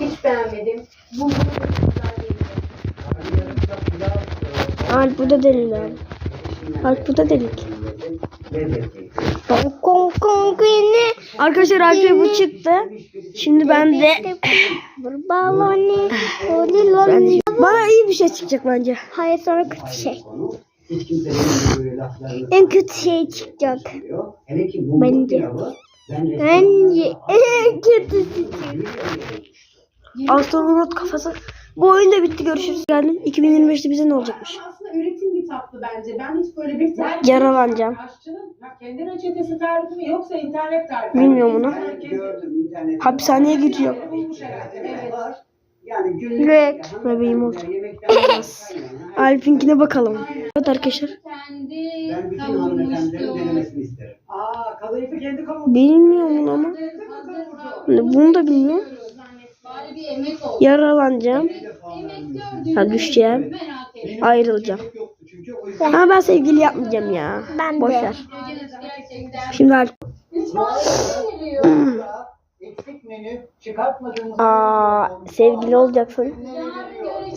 Hiç beğenmedim. Bu güzel değildi. Alp bu da delik abi. Alp bu da delik. Kong kong kong ne? Arkadaşlar Alp'e bu çıktı. Şimdi ben de ben bana iyi bir şey çıkacak bence. Hayır sonra kötü şey. En kötü şey çıkacak. Bence. Bence en kötüsü Astronot kafası. Bu oyun da bitti görüşürüz. Geldim. 2025'te bize ne olacakmış? Aslında üretim bir tatlı bence. Ben hiç böyle bir tarif... Yaralanacağım. Aşçının ya kendi reçetesi tarifi mi yoksa internet tarifi mi? Bilmiyorum gördüm internette. Hapishaneye gidiyor. bulmuş herhalde. Evet. Var. Yani günlük Evet. Bebeğim oldu. Alp'inkine bakalım. Evet arkadaşlar. Kendi ben bütün hanımefendilerin kavurmuştu. denemesini isterim. Aa kadayıfı kendi kavurmuş. Bilmiyorum bunu ama. Bunu da bilmiyorum. Bari bir emek oldu. Yaralanacağım. Ha düşeceğim. Ayrılacağım. Ama ben sevgili yapmayacağım ya. Ben de. Boş ver. Şimdi Alp. eksik menü çıkartmadığımız Aa, sevgili olacaksın.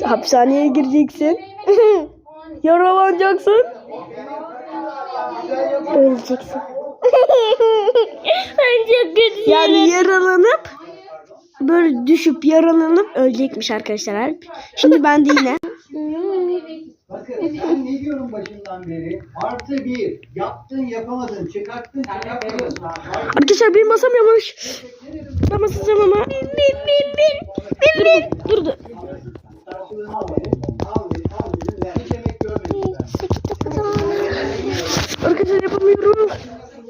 Hapishaneye gireceksin. Yaralanacaksın. Öleceksin. Bence kötü Yani yaralanıp böyle düşüp yaralanıp ölecekmiş arkadaşlar Alp. Şimdi ben de yine. Bakın ben ne diyorum başından beri? Artı bir. Yaptın yapamadın. Çıkarttın çıkartmadın. Arkadaşlar benim masam yavaş. Ben masacağım ama. Bin bin bin. Bin bin. Dur dur. Karşılığını al dedim. Al dedim. Al dedim. Ben hiç emek görmedim ben. Arkadaşlar yapamıyorum.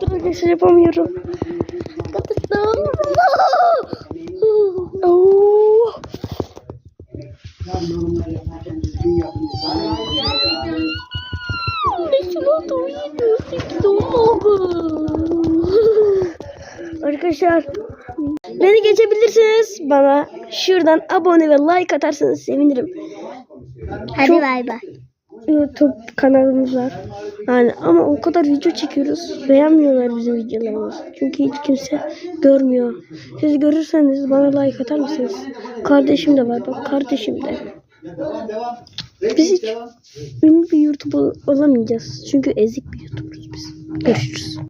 Arkadaşlar yapamıyorum. Arkadaşlar beni geçebilirsiniz. Bana şuradan abone ve like atarsanız sevinirim. Hadi Çok- bay bay. YouTube kanalımız var. Yani ama o kadar video çekiyoruz. Beğenmiyorlar bizim videolarımızı. Çünkü hiç kimse görmüyor. Siz görürseniz bana like atar mısınız? Kardeşim de var. Bak kardeşim de. Biz hiç ünlü bir YouTuber olamayacağız. Çünkü ezik bir YouTuber'ız biz. Görüşürüz.